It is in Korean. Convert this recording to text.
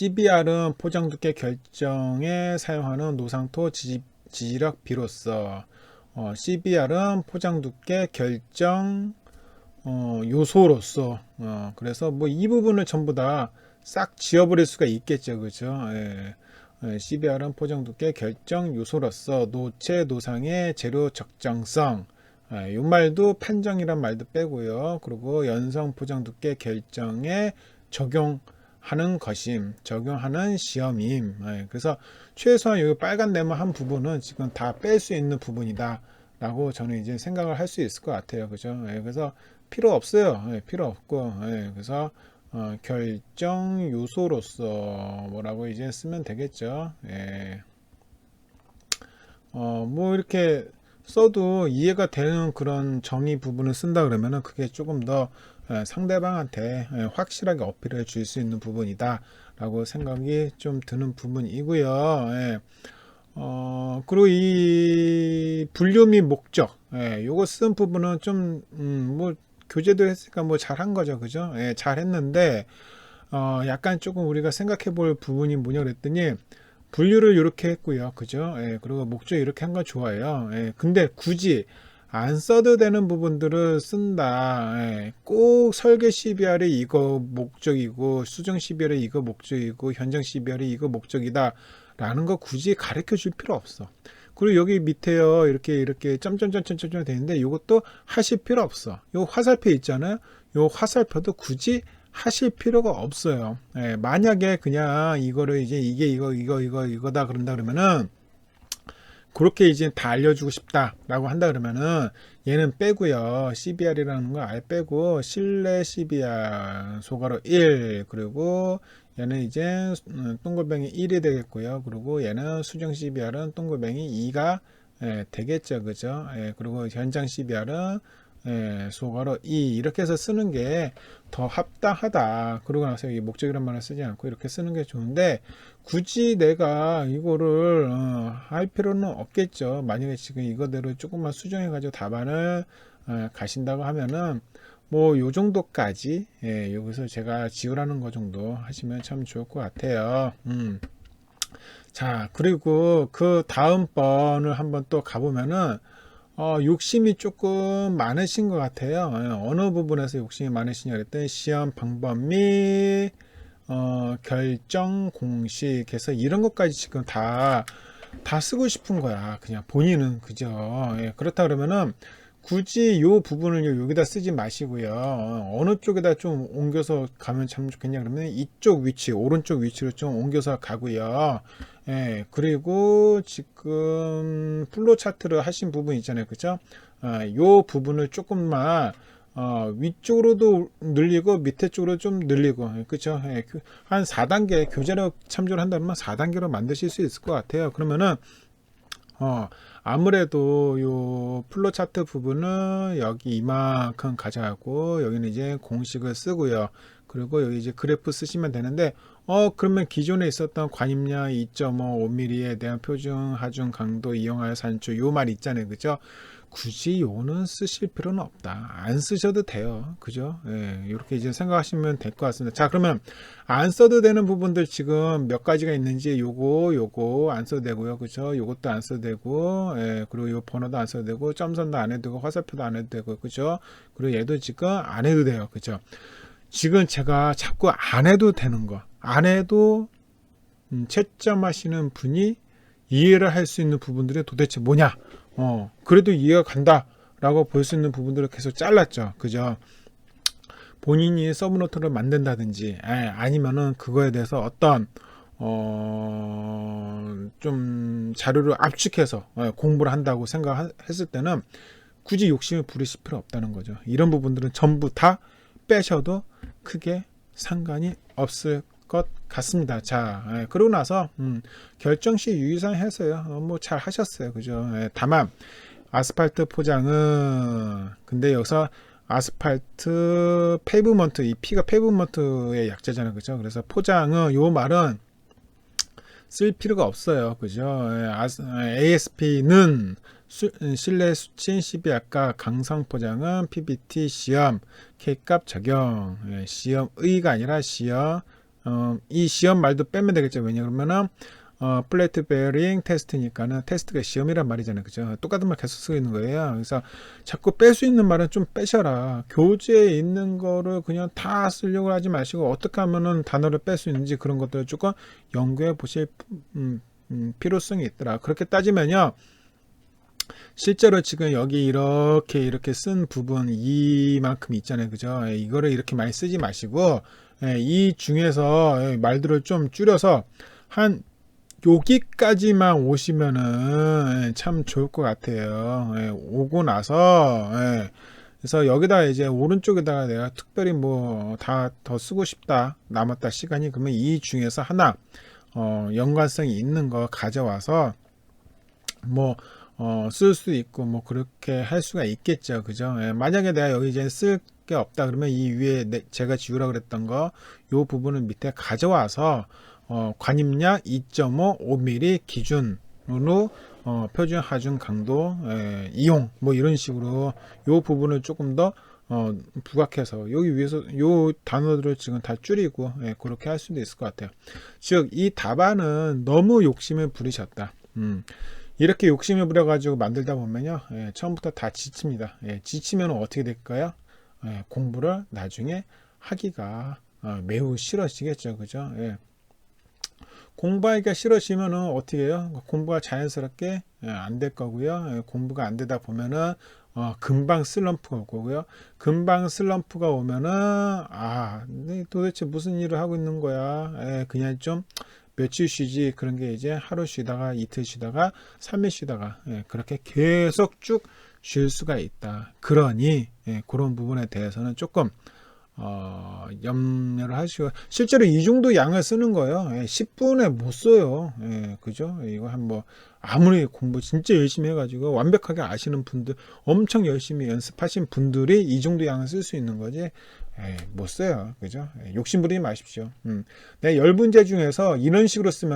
CBR은 포장 두께 결정에 사용하는 노상토 지지, 지지력 비로서 어, CBR은 포장 두께 결정 어, 요소로서 어, 그래서 뭐 이 부분을 전부 다 싹 지워버릴 수가 있겠죠, 그죠? 예. 예, CBR은 포장 두께 결정 요소로서 노체 노상의 재료 적정성 예, 이 말도 판정이란 말도 빼고요. 그리고 연성 포장 두께 결정에 적용 하는 것임, 적용하는 시험임. 예, 그래서 최소한 이 빨간 네모 한 부분은 지금 다 뺄 수 있는 부분이다. 라고 저는 이제 생각을 할 수 있을 것 같아요. 그죠? 예, 그래서 필요 없어요. 예, 필요 없고. 예, 그래서 어, 결정 요소로서 뭐라고 이제 쓰면 되겠죠. 예. 어, 뭐 이렇게 써도 이해가 되는 그런 정의 부분을 쓴다 그러면은 그게 조금 더 예, 상대방한테 예, 확실하게 어필을 줄 수 있는 부분이다 라고 생각이 좀 드는 부분이고요. 예. 어, 그리고 이 분류 및 목적, 예, 요거 쓴 부분은 좀, 음, 뭐, 교재도 했으니까 뭐 잘한 거죠. 그죠? 예, 잘 했는데, 어, 약간 조금 우리가 생각해 볼 부분이 뭐냐 그랬더니, 분류를 이렇게 했고요. 그죠? 예, 그리고 목적 이렇게 한 거 좋아요. 예, 근데 굳이 안 써도 되는 부분들을 쓴다. 예, 꼭 설계 CBR이 이거 목적이고, 수정 CBR이 이거 목적이고, 현장 CBR이 이거 목적이다. 라는 거 굳이 가르쳐 줄 필요 없어. 그리고 여기 밑에요. 이렇게 이렇게 점점점점점 되는데 이것도 하실 필요 없어. 요 화살표 있잖아요. 요 화살표도 굳이 하실 필요가 없어요. 예, 만약에 그냥 이거를 이제 이게 이거 이거 이거 이거다 그런다 그러면은 그렇게 이제 다 알려주고 싶다라고 한다 그러면은 얘는 빼고요. CBR이라는 거 아예 빼고 실내 CBR 소가로 1 그리고 얘는 이제 음, 동글뱅이 1이 되겠고요. 그리고 얘는 수정 CBR은 동글뱅이 2가 예, 되겠죠. 그죠? 예, 그리고 현장 CBR은 예, 소가로 2 이렇게 해서 쓰는 게 더 합당하다. 그러고 나서 이 목적이란 말을 쓰지 않고 이렇게 쓰는 게 좋은데 굳이 내가 이거를 어, 할 필요는 없겠죠. 만약에 지금 이거대로 조금만 수정해 가지고 답안을 어, 가신다고 하면은 뭐 요 정도까지 예, 여기서 제가 지우라는 거 정도 하시면 참 좋을 것 같아요. 음. 자 그리고 그 다음 번을 한번 또 가보면은 어, 욕심이 조금 많으신 것 같아요. 예, 어느 부분에서 욕심이 많으시냐 그랬더니 시험 방법 및 어, 결정 공식에서 이런 것까지 지금 다 다 쓰고 싶은 거야. 그냥 본인은 그죠. 예, 그렇다 그러면은 굳이 요 부분을 여기다 쓰지 마시고요. 어느 쪽에다 좀 옮겨서 가면 참 좋겠냐 그러면 이쪽 위치, 오른쪽 위치로 좀 옮겨서 가고요. 예, 그리고 지금 플로 차트를 하신 부분 있잖아요. 그죠? 아, 요 부분을 조금만 어, 위쪽으로도 늘리고 밑에 쪽으로 좀 늘리고 그렇죠 예, 한 4단계 교재력 참조를 한다면 4단계로 만드실 수 있을 것 같아요 그러면은 어, 아무래도 요 플로 차트 부분은 여기 이만큼 가져가고 여기는 이제 공식을 쓰고요. 그리고 여기 이제 그래프 쓰시면 되는데 어 그러면 기존에 있었던 관임량 2.5mm에 대한 표준 하중 강도 이용하여 산출 요 말 있잖아요. 그죠? 굳이 요는 쓰실 필요는 없다. 안 쓰셔도 돼요. 그죠? 예, 이렇게 이제 생각하시면 될 것 같습니다. 자, 그러면 안 써도 되는 부분들 지금 몇 가지가 있는지 요거, 요거 안 써도 되고요. 그죠? 요것도 안 써도 되고, 예, 그리고 요 번호도 안 써도 되고, 점선도 안 해도 되고, 화살표도 안 해도 되고, 그죠? 그리고 얘도 지금 안 해도 돼요. 그죠? 지금 제가 자꾸 안 해도 되는 거, 안 해도 음, 채점하시는 분이 이해를 할 수 있는 부분들이 도대체 뭐냐? 어, 그래도 이해가 간다라고 볼 수 있는 부분들을 계속 잘랐죠. 그죠? 본인이 서브노트를 만든다든지, 에, 아니면은 그거에 대해서 어떤, 어, 좀 자료를 압축해서 에, 공부를 한다고 생각했을 때는 굳이 욕심을 부리실 필요 없다는 거죠. 이런 부분들은 전부 다 빼셔도 크게 상관이 없을 것 같습니다. 자, 예, 그러고 나서 음, 결정 시 유의사항 해서요. 어, 뭐잘 하셨어요. 그죠? 예, 다만 아스팔트 포장은 근데 여기서 아스팔트 페이브먼트 이 P가 페이브먼트의 약자잖아요. 그죠? 그래서 포장은 요 말은 쓸 필요가 없어요. 그죠? 예, 아스, ASP는 수, 실내 수친 12학과 강상 포장은 PBT 시험 K값 적용 예, 시험의가 아니라 시험 어, 이 시험 말도 빼면 되겠죠. 왜냐 그러면은 어, 플레이트 베어링 테스트니까는 테스트가 시험이란 말이잖아요. 그죠? 똑같은 말 계속 쓰고 있는 거예요. 그래서 자꾸 뺄 수 있는 말은 좀 빼셔라. 교재에 있는 거를 그냥 다 쓰려고 하지 마시고 어떻게 하면은 단어를 뺄 수 있는지 그런 것들을 조금 연구해 보실 음, 음, 필요성이 있더라. 그렇게 따지면요. 실제로 지금 여기 이렇게 이렇게 쓴 부분 이만큼 있잖아요. 그죠? 예, 이거를 이렇게 많이 쓰지 마시고 예, 이 중에서 예, 말들을 좀 줄여서 한 여기까지만 오시면은 예, 참 좋을 것 같아요. 예, 오고 나서 예, 그래서 여기다 이제 오른쪽에다가 내가 특별히 뭐 다 더 쓰고 싶다 남았다 시간이 그러면 이 중에서 하나 어, 연관성이 있는 거 가져와서 뭐 어, 쓸 수 있고 뭐 그렇게 할 수가 있겠죠. 그죠? 예, 만약에 내가 여기 이제 쓸 게 없다 그러면 이 위에 내- 제가 지우라 그랬던 거 요 부분을 밑에 가져와서 어, 관입량 2.5 5mm 기준으로 어, 표준 하중 강도 예, 이용 뭐 이런 식으로 요 부분을 조금 더 어, 부각해서 여기 위에서 요 단어들을 지금 다 줄이고 예, 그렇게 할 수도 있을 것 같아요. 즉 이 답안은 너무 욕심을 부리셨다. 음. 이렇게 욕심을 부려가지고 만들다 보면요, 예, 처음부터 다 지칩니다. 예, 지치면 어떻게 될까요? 예, 공부를 나중에 하기가 어, 매우 싫어지겠죠, 그죠? 예. 공부하기가 싫어지면은 어떻게 해요? 공부가 자연스럽게 안될 거고요. 예, 공부가 안 되다 보면은 어, 금방 슬럼프가 올 거고요. 금방 슬럼프가 오면은 아, 네, 도대체 무슨 일을 하고 있는 거야? 예, 그냥 좀 며칠 쉬지 그런 게 이제 하루 쉬다가 이틀 쉬다가 3일 쉬다가 예, 그렇게 계속 쭉 쉴 수가 있다. 그러니 예, 그런 부분에 대해서는 조금 어, 염려를 하시고 실제로 이 정도 양을 쓰는 거예요. 예, 10분에 못 써요. 예, 그죠? 이거 한뭐 아무리 공부 진짜 열심히 해가지고 완벽하게 아시는 분들 엄청 열심히 연습하신 분들이 이 정도 양을 쓸 수 있는 거지 예, 못 써요. 그죠? 예, 욕심 부리지 마십시오. 음. 내열 문제 중에서 이런 식으로 쓰면